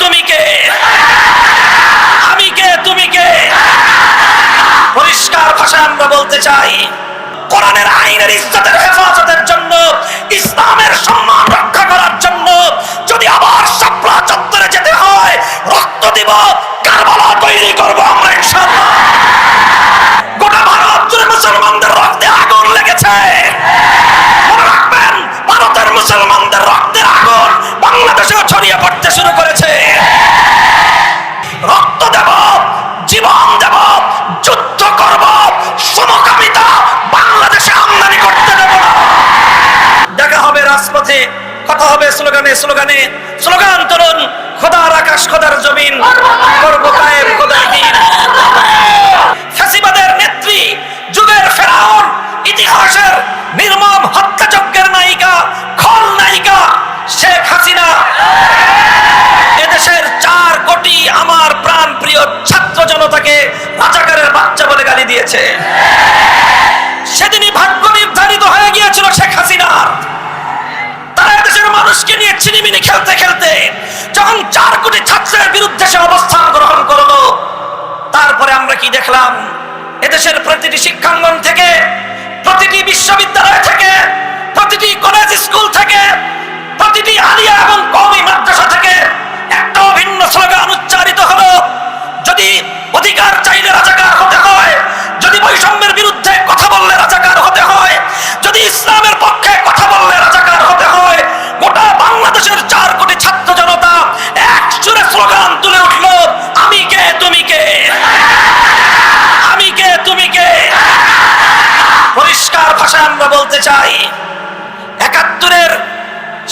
তুমি কে? আমি কে তুমি কে? পরিষ্কার ভাষায় আমরা বলতে চাই, কোরআনের আইনের ইজ্জতের হেফাজতের জন্য, ইসলামের সম্মান রক্ষা করার জন্য, যদি আবার সাপলা চত্বরে যেতে হয়, রক্ত দিব, কারবালা তৈরি করব আমরা ইনশাআল্লাহ। গোটা ভারত জুড়ে মুসলমানদের রক্তে আগুন লেগেছে। মনে রাখবেন, ভারতের মুসলমানদের স্লোগানে স্লোগানে, স্লোগান তরুণ খোদার আকাশ, খোদার জমিন, করব কায়েম খোদার দিন। নেত্রী, যুগের ফেরাউন, ইতিহাসের নির্মম হত্যাযজ্ঞের নায়িকা, খল নায়িকা শেখ হাসিনা। এদেশের চার কোটি আমার প্রাণ প্রিয় ছাত্র জনতাকে রাজাকারের বাচ্চা বলে গালি দিয়েছে। সেদিনই মানুষকে নিয়ে ছিনিমিনি খেলতে খেলতে যখন চার কোটি ছাত্রের বিরুদ্ধে সে অবস্থান গ্রহণ করল, তারপরে আমরা কি দেখলাম? এদেশের প্রতিটি শিক্ষাঙ্গন থেকে, প্রতিটি বিশ্ববিদ্যালয় থেকে, প্রতিটি কলেজ স্কুল থেকে, প্রতিটি আলিয়া এবং কওমি মাদ্রাসা থেকে একটা অভিন্ন স্লোগান উচ্চারিত হলো, যদি অধিকার চাইলে রাজাকার হতে হয়, যদি বৈষম্যের বিরুদ্ধে কথা বললে রাজাকার হতে হয়, যদি ইসলামের পক্ষে কথা বললে রাজাকার হতে হয় গোটা বাংলাদেশের চার কোটি ছাত্র জনতা এক সুরে স্লোগান তুলে উঠল, আমি কে, তুমি কে? আমি কে, তুমি কে? পরিষ্কার ভাষায় আমরা বলতে চাই, একাত্তরের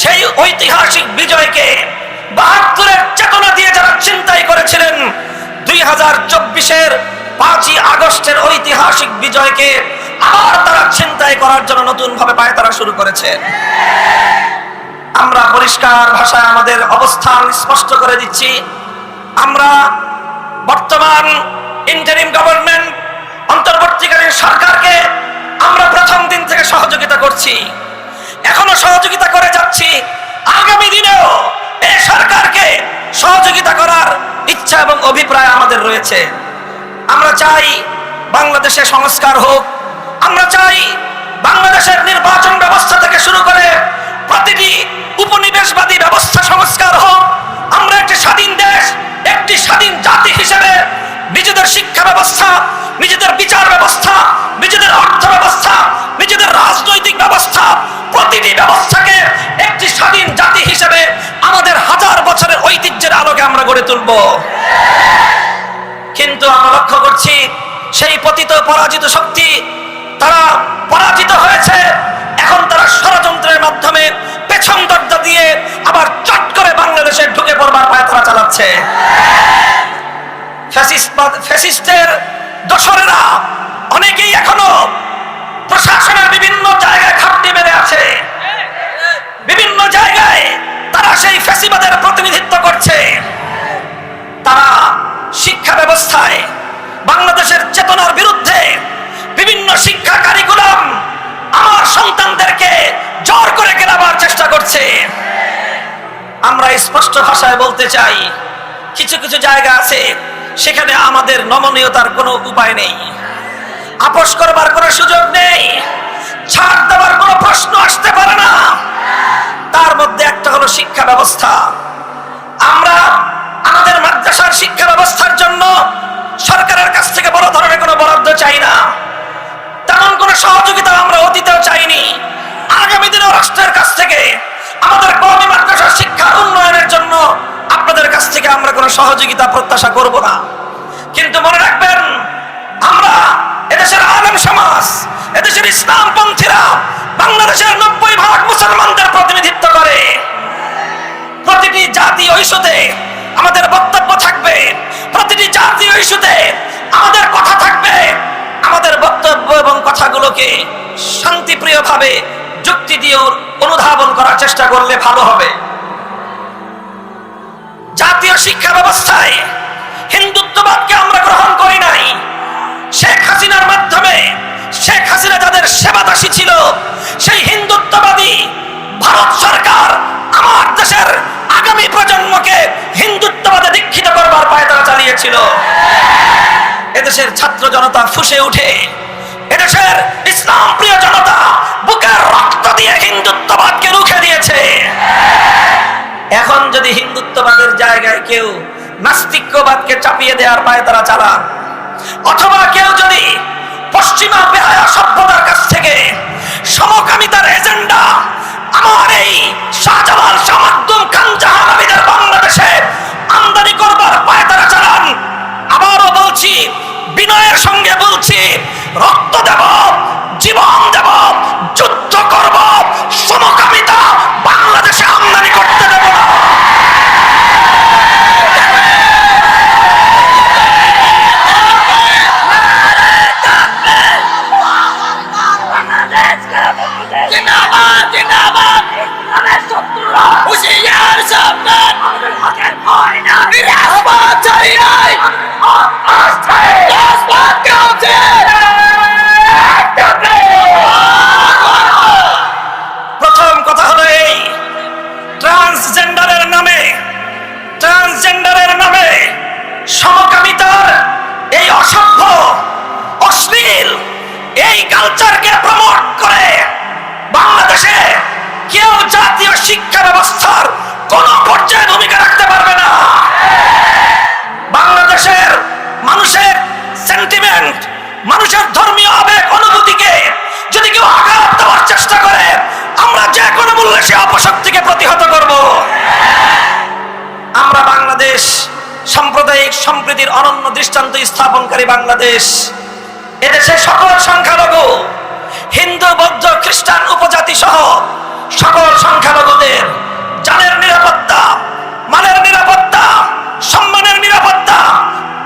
সেই ঐতিহাসিক বিজয়কে বাহাত্তরের চেতনা দিয়ে যারা চিন্তাই করেছিলেন, দুই হাজার চব্বিশের পাঁচই আগস্টের ঐতিহাসিক বিজয়কে আবার তারা চিন্তাই করার জন্য নতুন ভাবে পায় তারা শুরু করেছে। আমরা পরিষ্কার ভাষায় আমাদের অবস্থান স্পষ্ট করে দিচ্ছি। আমরা বর্তমান ইন্টারিম গভর্নমেন্ট অন্তর্বর্তীকালীন সরকারকে আমরা প্রথম দিন থেকে সহযোগিতা করছি। এখনও সহযোগিতা করে যাচ্ছি। আগামী দিনেও এই সরকারকে সহযোগিতা করার ইচ্ছা এবং অভিপ্রায় আমাদের রয়েছে। আমরা চাই বাংলাদেশে সংস্কার হোক। আমরা চাই বাংলাদেশের নির্বাচন ব্যবস্থা থেকে শুরু করে প্রতিটি উপনিবেশবাদী ব্যবস্থা সংস্কার হোক, আমরা একটি স্বাধীন দেশ, একটি স্বাধীন জাতি হিসেবে নিজেদের শিক্ষা ব্যবস্থা, নিজেদের বিচার ব্যবস্থা, নিজেদের অর্থ ব্যবস্থা, নিজেদের রাজনৈতিক ব্যবস্থা, প্রতিটি ব্যবস্থাকে একটি স্বাধীন জাতি হিসেবে আমাদের হাজার বছরের ঐতিহ্যের আলোকে আমরা গড়ে তুলব। কিন্তু আমরা লক্ষ্য করছি, সেই পতিত পরাজিত শক্তি, তারা পরাজিত হয়েছে। চেতনার বিরুদ্ধে বিভিন্ন শিক্ষা কারিকুলাম আমার সন্তানদেরকে জোর করে কেনাবার চেষ্টা করছে। আমরা স্পষ্ট ভাষায় বলতে চাই, কিছু কিছু জায়গা আছে সেখানে আমাদের নমনীয়তার কোনো উপায় নেই। আপোষ করবার কোনো সুযোগ নেই, ছাড় দেওয়ার কোনো প্রশ্ন আসতে পারে না। তার মধ্যে একটা হলো শিক্ষা ব্যবস্থা। আমরা আমাদের মাদ্রাসার শিক্ষা ব্যবস্থার জন্য থেকে আমরা কোনো সহযোগিতা, প্রত্যাশা করব না। কিন্তু মনে রাখবেন, আমরা এদেশের আলেম সমাজ, এদেশের ইসলামপন্থীরা বাংলাদেশের নব্বই ভাগ মুসলমানদের প্রতিনিধিত্ব করে। প্রতিটি জাতি ইস্যুতে আমাদের বক্তব্য থাকবে। প্রতিটি জাতি ইস্যুতে আমাদের কথা থাকবে। আমাদের বক্তব্য এবং কথাগুলোকে শান্তিপ্রিয়ভাবে যুক্তি দিয়ে অনুধাবন করার চেষ্টা করলে ভালো হবে। জাতীয় শিক্ষা ব্যবস্থায় হিন্দুত্ববাদকে আমরা গ্রহণ করি নাই। শেখ হাসিনার মাধ্যমে শেখ হাসিনা যাদের সেবাদাসী ছিল, সেই হিন্দুত্ববাদী ভারত সরকার আমার দেশের আগামী প্রজন্মকে হিন্দুত্ববাদে দীক্ষিত করবার হিন্দু চালিয়েছিল। এদেশের ছাত্র জনতা ফুসে উঠে, এদেশের ইসলাম প্রিয় জনতা বুকের রক্ত দিয়ে হিন্দুত্ববাদকে রুখে দিয়েছে। এখন যদি হিন্দুত্ববাদের জায়গায় কেউ নাস্তিক্যবাদকে চাপিয়ে দেওয়ার পায় তারা চালান, অথবা কেউ যদি পশ্চিমা বেহায়া সভ্যতার কাছ থেকে সমকামিতার এজেন্ডা জিন্দাবাদ জিন্দাবাদ। ইসলামের শত্রুরা। হুশিয়ার সাবধান। আমাদের হকের ভয় না রাজপথ ছাড়ি নাই। রাজপথ কাউছে প্রথম কথা হলো এই ট্রান্সজেন্ডারের নামে ট্রান্সজেন্ডারের নামে সমকামিতার এই অসভ্য অশ্লীল এই কালচারকে প্রমোট করে বাংলাদেশে কেউ জাতীয় শিক্ষা ব্যবস্থার কোন পর্যায়ে ভূমিকা রাখতে পারবে না। বাংলাদেশের মানুষের সেন্টিমেন্ট মানুষের ধর্মীয় আবেগ, অনুভূতিকে যদি কেউ আঘাত দেওয়ার চেষ্টা করে, আমরা যে কোনো মূল্যে সে অপশক্তিকে প্রতিহত করব। আমরা বাংলাদেশ সাম্প্রদায়িক সম্প্রীতির অনন্য দৃষ্টান্ত স্থাপনকারী বাংলাদেশ। এদেশে সকল সংখ্যালঘু হিন্দু, বৌদ্ধ, খ্রিস্টান, উপজাতি সহ সকল সংখ্যালঘুদের জানের নিরাপত্তা, মালের নিরাপত্তা, সম্মানের নিরাপত্তা,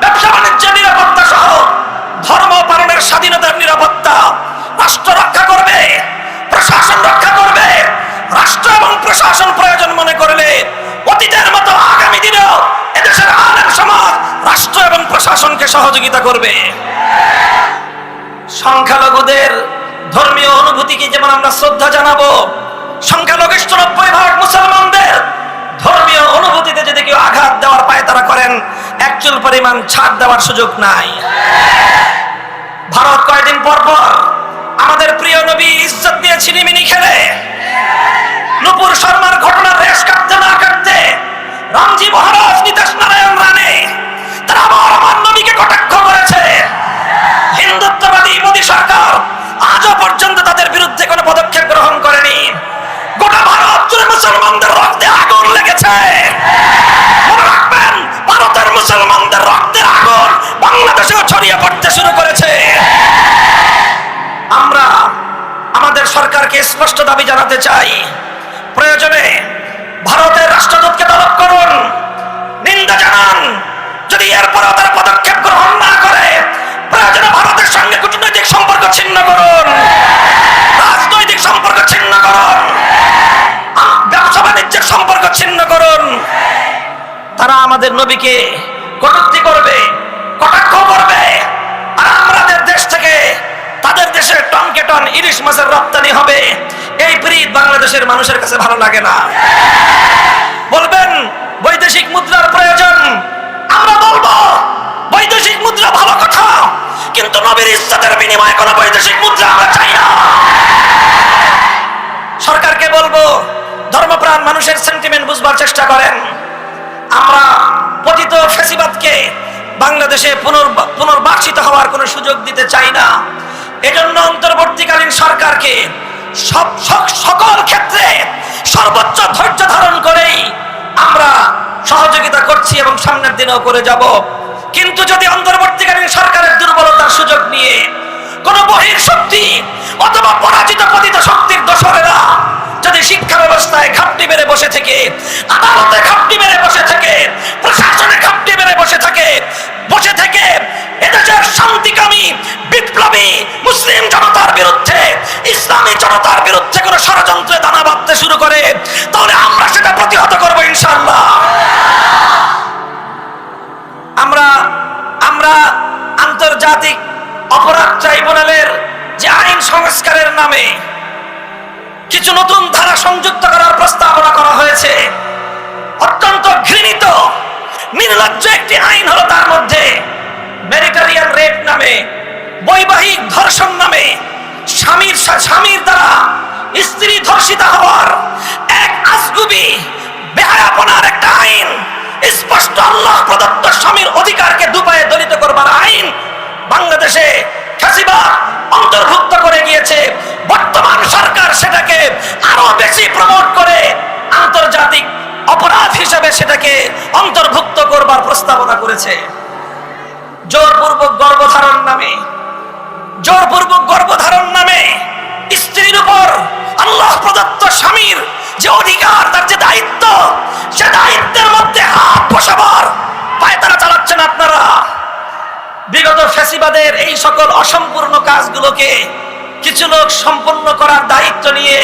ব্যবসা বাণিজ্যের নিরাপত্তা সহ ধর্ম পালনের স্বাধীনতার নিরাপত্তা রাষ্ট্র রক্ষা করবে, প্রশাসন রক্ষা করবে। রাষ্ট্র এবং প্রশাসন প্রয়োজন মনে করলে অতীতের মতো আগামী দিনেও এদেশের আলেম সমাজ রাষ্ট্র এবং প্রশাসনকে সহযোগিতা করবে। সংখ্যালঘুদের ধর্মীয় অনুভূতিকে যেমন আমরা শ্রদ্ধা জানাব? সংখ্যালঘিষ্ঠ নব্বই ভাগ মুসলমানদের ধর্মীয় অনুভূতিতে যদি কেউ আঘাত দেওয়ার পায় তারা করেন একচুল পরিমাণ ছাড় দেওয়ার সুযোগ নাই। ভারত কয়েকদিন পর পর আমাদের প্রিয় নবী ইজ্জত দিয়ে ছিনিমিনি খেলে। সরকারকে স্পষ্ট দাবি জানাতে চাই। প্রয়োজনে ভারতের রাষ্ট্রদূতকে তলব করুন। নিন্দা জানান। যদি এরপরেও তারা পদক্ষেপ গ্রহণ না করে, প্রয়োজনে ভারতের সঙ্গে কূটনৈতিক সম্পর্ক ছিন্ন করুন। রাজনৈতিক সম্পর্ক ছিন্ন করুন। ব্যবসা বাণিজ্যের সম্পর্ক ছিন্ন করুন। তারা আমাদের নবীকে কটূক্তি করবে, কটাক্ষ করবে। টন ইলিশ মাছের রপ্তানি হবে। এই প্রীত বাংলাদেশের মানুষের কাছে ভালো লাগে না। বলবেন, বৈদেশিক মুদ্রার প্রয়োজন। আমরা বলব, বৈদেশিক মুদ্রা ভালো কথা, কিন্তু নবীর ইজ্জতের বিনিময়ে কোনো বৈদেশিক মুদ্রা আমরা চাই না। সরকারকে বলব, ধর্মপ্রাণ মানুষের সেন্টিমেন্ট বুঝবার চেষ্টা করেন। আমরা পতিত ফেসিবাদকে বাংলাদেশে পুনর্বা- পুনর্বাসিত হওয়ার কোনো সুযোগ দিতে চাই না। এজন্য অন্তর্বর্তীকালীন সরকারকে সব সকল ক্ষেত্রে সর্বোচ্চ ধৈর্য ধারণ করেই আমরা সহযোগিতা করছি এবং সামনের দিনেও করে যাব। কিন্তু যদি অন্তর্বর্তীকালীন সরকারের দুর্বলতার সুযোগ নিয়ে কোন বহির শক্তি অথবা পরাজিত পতিত শক্তির দোসরেরা যদি শিক্ষা ব্যবস্থায় ঘাপটি বেড়ে বসে থেকে, আদালতে ঘাপটি ধর্ষণ নামে স্বামীর স্বামীর দ্বারা স্ত্রী ধর্ষিতা হওয়ার এক আজগুবি, বেহায়াপনার একটা আইন, স্পষ্ট আল্লাহ প্রদত্ত স্বামীর অধিকারকে দুপায়ে দলিত করবার আইন বাংলাদেশে ফ্যাসিবাদ অন্তর্ভুক্ত করে গিয়েছে। বর্তমান সরকার সেটাকে আরও বেশি প্রমোট করে আন্তর্জাতিক অপরাধ হিসেবে সেটাকে অন্তর্ভুক্ত করবার প্রস্তাবনা করেছে। জোরপূর্বক গর্ভধারণ নামে জোরপূর্বক গর্ভধারণ নামে স্ত্রীর উপর আল্লাহ প্রদত্ত স্বামীর যে অধিকার, তার যে দায়িত্ব, সে দায়িত্বের মধ্যে হাত বসাবার পায়তারা চালাচ্ছেন আপনারা। বিগত ফ্যাসিবাদের এই সকল অসম্পূর্ণ কাজগুলোকে কিছু লোক সম্পূর্ণ করার দায়িত্ব নিয়ে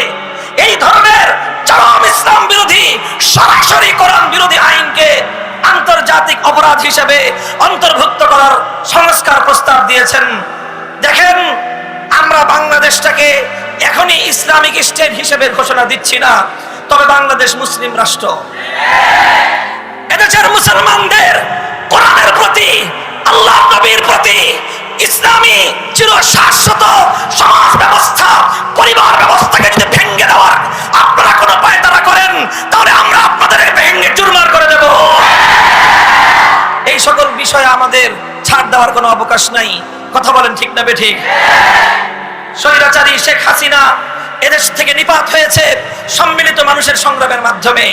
এই ধরনের চরম ইসলাম বিরোধী, সরাসরি কোরআন বিরোধী আইনকে আন্তর্জাতিক অপরাধ হিসেবে অন্তর্ভুক্ত করার সংস্কার প্রস্তাব দিয়েছেন। দেখেন, আমরা বাংলাদেশটাকে এখনই ইসলামিক স্টেট হিসেবে ঘোষণা দিচ্ছি না, তবে বাংলাদেশ মুসলিম রাষ্ট্র। এদেশের মুসলমানদের কোরআনের প্রতি, আল্লাহ নবীর প্রতি ইসলামী চির শাশ্বত সমাজ ব্যবস্থা, পরিবার ব্যবস্থাকে যদি ভেঙে দেওয়ার আপনারা কোনো পায়তারা করেন, তাহলে আমরা আপনাদের ভেঙে চুরমার করে দেব। এই সকল বিষয়ে আমাদের ছাড় দেওয়ার কোনো অবকাশ নাই। কথা বলেন ঠিক না বেঠিক? স্বৈরাচারী শেখ হাসিনা এদেশ থেকে নিপাত হয়েছে সম্মিলিত মানুষের সংগ্রামের মাধ্যমে।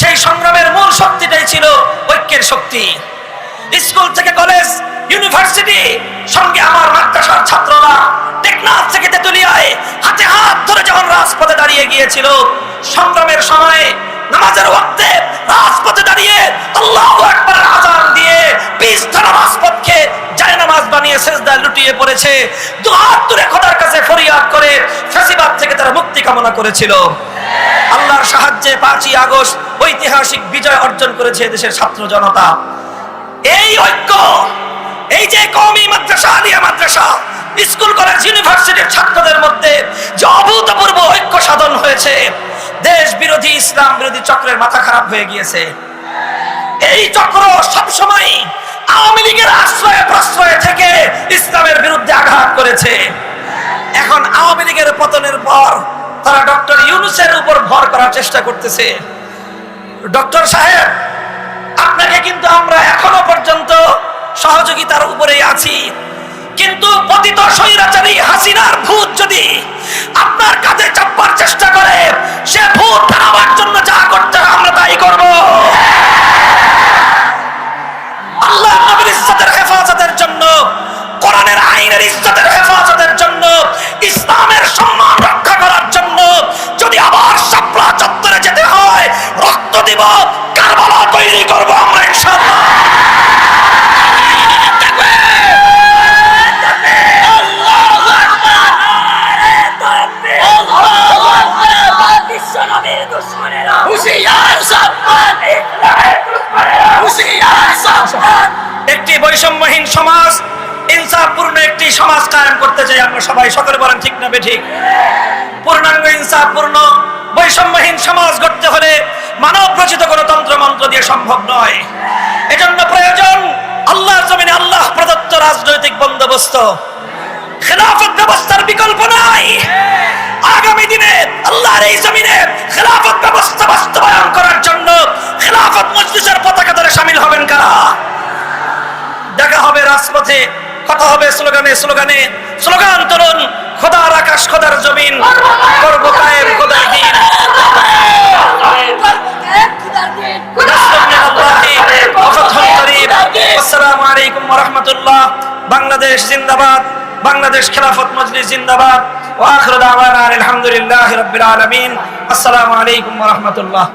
সেই সংগ্রামের মূল শক্তিটাই ছিল ঐক্যের শক্তি। স্কুল থেকে কলেজ, ইউনিভার্সিটি, সঙ্গে আমার মাদ্রাসার ছাত্ররা টেকনাফ থেকে তেতুলিয়ায় হাতে হাত ধরে যখন রাজপথে দাঁড়িয়ে গিয়েছিল, সংগ্রামের সময় নামাজের ওয়াক্তে রাজপথে দাঁড়িয়ে আল্লাহু আকবার আজান দিয়ে ধারা রাজপথকে যায় নামাজ বানিয়ে সেজদায় লুটিয়ে পড়েছে। দুহাত তুলে খোদার কাছে ফরিয়াদ করে ফ্যাসিবাদ থেকে তারা মুক্তি কামনা করেছিল। আল্লাহর সাহায্যে পাঁচই আগস্ট ঐতিহাসিক বিজয় অর্জন করেছে দেশের ছাত্র জনতা। এই ঐক্য, এই যে কওমি মাদ্রাসা, আলিয়া মাদ্রাসা, স্কুল, কলেজ, ইউনিভার্সিটির ছাত্রদের মধ্যে যে অভূতপূর্ব ঐক্য সাধন হয়েছে দেশ বিরোধী ইসলাম বিরোধী চক্রের মাথা খারাপ হয়ে গিয়েছে। এই চক্র সবসময় আওয়ামী লীগের আশ্রয়ে প্রশ্রয়ে থেকে ইসলামের বিরুদ্ধে আঘাত করেছে। এখন আওয়ামী লীগের পতনের পর তারা ডক্টর ইউনুসের উপর ভর করার চেষ্টা করতেছে। ডক্টর সাহেব, আপনাকে কিন্তু আমরা এখনও পর্যন্ত সহযোগিতার উপরেই আছি। কিন্তু পতিত স্বৈরাচারী হাসিনার ভূত যদি আপনার কাঁধে চাপবার চেষ্টা করে, সে ভূত তাড়াবার জন্য যা করতে আমরা তাই করব। আল্লাহ নবীর ইজ্জতের হেফাজতের জন্য, কোরআনের আইনের ইজ্জতের হেফাজতের জন্য, ইসলামের সম্মান রক্ষা করার জন্য যদি আবার শাপলা চত্বরে যেতে হয়, রক্ত দিব। বৈষম্যহীন সমাজ, ইনসাফপূর্ণ একটি সমাজ কায়েম করতে চাই আমরা সবাই। সকলে বলেন ঠিক না ঠিক পূর্ণাঙ্গ ইনসাফপূর্ণ, বৈষম্যহীন সমাজ গড়তে হলে মানব রচিত গণতন্ত্র মন্ত্র দিয়ে সম্ভব নয়। এজন্য প্রয়োজন আল্লাহ জমিনে আল্লাহ প্রদত্ত রাজনৈতিক বন্দোবস্ত। খেলাফত ব্যবস্থার বিকল্প নাই। আগামী দিনে আল্লাহর এই জমিনে খেলাফত ব্যবস্থা বাস্তবায়ন করার জন্য খেলাফত মজলিসের পতাকা ধরে রাজপথে কথা হবে স্লোগানে স্লোগানে। স্লোগান তুলুন, খোদার আকাশ, খোদার জমিন। বাংলাদেশ জিন্দাবাদ। বাংলাদেশ খেলাফত মজলিস জিন্দাবাদ। আলহামদুলিল্লাহি রাব্বিল আলামিন। আসসালামু আলাইকুম ওয়া রাহমাতুল্লাহ